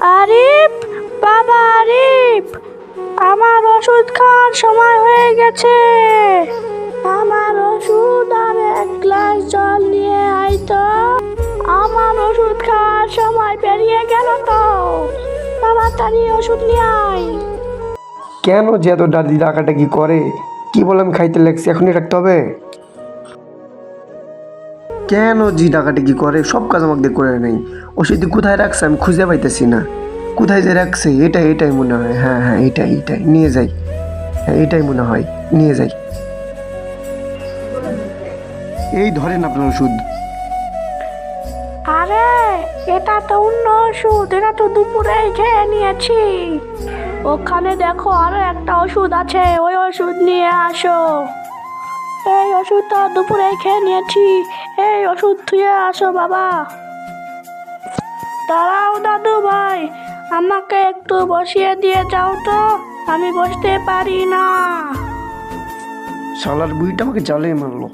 আরিফ, বাবা আরিফ, আমার ওষুধ খাওয়ার সময় হয়ে গেছে। আমার ওষুধ আর এক গ্লাস জল নিয়ে আয় তো। আমার ওষুধ খাওয়ার সময় পেরিয়ে গেল তো। তাড়াতাড়ি ওষুধ নিয়ে আয়। কেন যে এত দাদি ডাকাটা কি করে? কি বললাম খাইতে লাগছে? এখনই রাখতে হবে? কেন জি ডাকাটা করে? সব কাজ আমাকে দিয়ে করে নেই। ওষুধ কোথায় রাখছে আমি খুঁজে পাইতেছি না। কোথায় যে রাখছে, এটাই এটাই মনে হয়। হ্যাঁ হ্যাঁ এটাই এটাই। নিয়ে যাই। হ্যাঁ এটাই মনে হয়। নিয়ে যাই। এই ধরেন আপনার ওষুধ। আরে, এটা তো অন্য ওষুধ। এটা তো দুপুরেই খেয়ে নিয়েছি। ওখানে দেখো আরও একটা ওষুধ আছে। ওই ওষুধ নিয়ে আসো। এই ওষুধটা দুপুরে খেয়ে নিয়েছি। এই ওষুধ ধুয়ে আসো বাবা। দাঁড়াও দাদু ভাই আমাকে একটু বসিয়ে দিয়ে যাও তো আমি বসতে পারি না। শালার বুড়িটা আমাকে জালেই মারলো।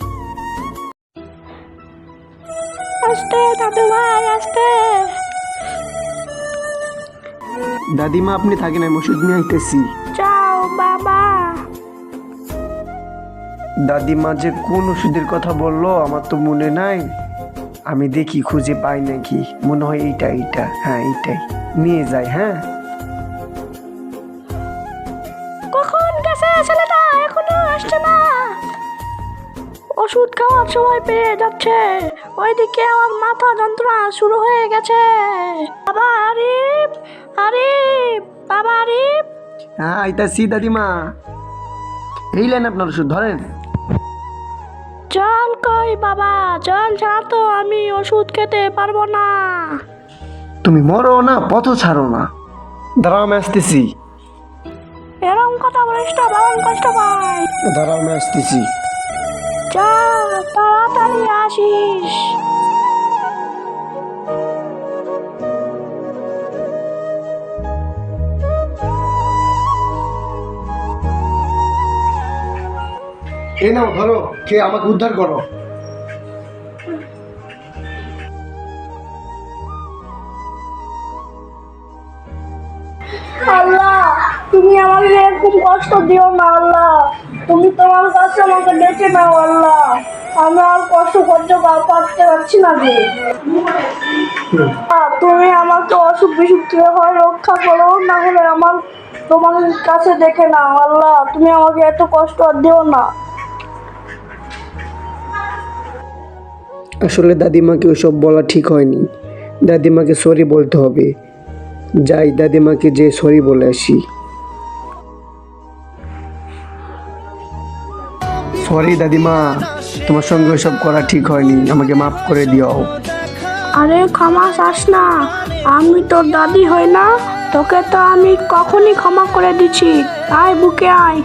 আসতে দাদু ভাই আসতে। দাদিমা আপনি থাকেন আমি ওষুধ নিয়ে আইতেছি। যাও বাবা। দাদিমা যে কোন ওষুধের কথা বলল আমার তো মনে নাই। আমি দেখি খুঁজে পাই নাকি। মনে হয় এইটা এইটা। হ্যাঁ এইটাই। নিয়ে যাই হ্যাঁ? কখন গেছে ছেলেটা? এখনও আসছে না। ওষুধ খাওয়ার সময় পেয়ে যাচ্ছে। ওইদিকে আমার মাথা যন্ত্রণা শুরু হয়ে গেছে। বাবা আরিফ আরিফ বাবা আরিফ। হ্যাঁ আইতাছি দাদিমা। এই লাইন আপনার ওষুধ ধরেন। জল কই বাবা জল ছাড়া তো আমি ওষুধ খেতে পারব না। তুমি মরো না পথ ছাড়ো না। দাঁড়াও আমি আসতেছি। এরম কথা বলিস না বাবা কষ্ট পাই। দাঁড়াও আমি আসতেছি। যা তাড়াতাড়ি আসিস। এ নাও, ধরো কে আমাকে উদ্ধার করো। তুমি আমাকে এরকম কষ্ট দিও না, আল্লাহ। তুমি তোমার কাছে আমাকে ডেকে নাও, আল্লাহ। আমি আর কষ্ট করতে পারতে পারছি না যে। তুমি আমাকে অসুখ বিসুখ থেকে হয় রক্ষা করো, না হলে আমার তোমার কাছে দেখে নাও, আল্লাহ। তুমি আমাকে এত কষ্ট আর দিও না। আসলে দাদিমাকে ওসব বলা ঠিক হয়নি। দাদিমাকে সরি বলতে হবে। যাই, দাদিমাকে যে সরি বলে আসি। সরি দাদিমা, তোমার সঙ্গে ওসব করা ঠিক হয়নি। আমাকে মাফ করে দিও। আরে ক্ষমা চাস না। আমি তোর দাদি হই না। তোকে তো আমি কখনই ক্ষমা করে দিচ্ছি আয়, বুকে আয়।